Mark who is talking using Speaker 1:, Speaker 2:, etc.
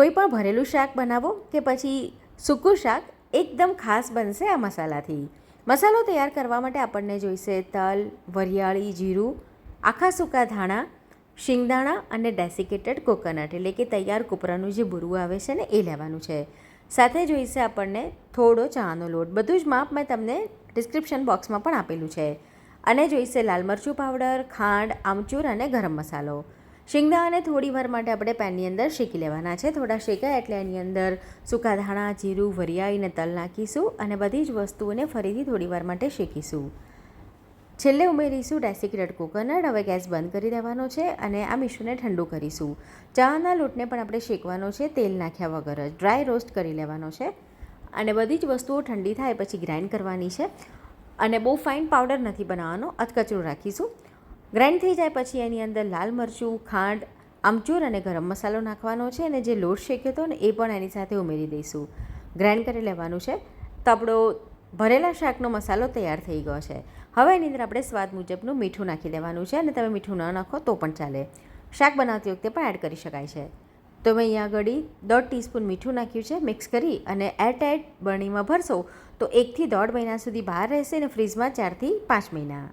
Speaker 1: કોઈ પણ ભરેલું શાક બનાવો કે પછી સૂકું શાક એકદમ ખાસ બનશે આ મસાલાથી. મસાલો તૈયાર કરવા માટે આપણને જોઈશે તલ, વરિયાળી, જીરું, આખા સૂકા ધાણા, શિંગદાણા અને ડેસિકેટેડ કોકોનટ. એટલે કે તૈયાર કોપરાનું જે બુરું આવે છે ને, એ લેવાનું છે. સાથે જોઈશે આપણને થોડો ચાનો લોટ. બધું જ માપ મેં તમને ડિસ્ક્રિપ્શન બોક્સમાં પણ આપેલું છે. અને જોઈશે લાલ મરચું પાવડર, ખાંડ, આમચૂર અને ગરમ મસાલો. શિંગદાણાને થોડી વાર માટે આપણે પેનની અંદર શેકી લેવાના છે. થોડા શેકાય એટલે એની અંદર સૂકા ધાણા, જીરું, વરિયાળીને તલ નાખીશું અને બધી જ વસ્તુઓને ફરીથી થોડી વાર માટે શેકીશું. છેલ્લે ઉમેરીશું ડેસિક્રેટ કોકોનટ. હવે ગેસ બંધ કરી દેવાનો છે અને આ મિશ્રણને ઠંડુ કરીશું. ચાના લોટને પણ આપણે શેકવાનો છે, તેલ નાખ્યા વગર જ. ડ્રાય રોસ્ટ કરી લેવાનો છે અને બધી જ વસ્તુઓ ઠંડી થાય પછી ગ્રાઇન્ડ કરવાની છે. અને બહુ ફાઇન પાવડર નથી બનાવવાનો, અધકચરું રાખીશું. ગ્રાઇન્ડ થઈ જાય પછી એની અંદર લાલ મરચું, ખાંડ, આમચૂર અને ગરમ મસાલો નાખવાનો છે અને જે લોટ શેક્યો હતો ને એ પણ એની સાથે ઉમેરી દઈશું. ગ્રાઇન્ડ કરી લેવાનું છે. તો ભરેલા શાકનો મસાલો તૈયાર થઈ ગયો છે. હવે એની અંદર આપણે સ્વાદ મુજબનું મીઠું નાખી દેવાનું છે અને તમે મીઠું ન નાખો તો પણ ચાલે. શાક બનાવતી વખતે પણ એડ કરી શકાય છે. તો મેં અહીંયા આગળ દોઢ ટીસ્પૂન મીઠું નાખ્યું છે મિક્સ કરી અને એરટાઇટ બરણીમાં ભરશો તો એકથી દોઢ મહિના સુધી બહાર રહેશે અને ફ્રીજમાં ચારથી પાંચ મહિના.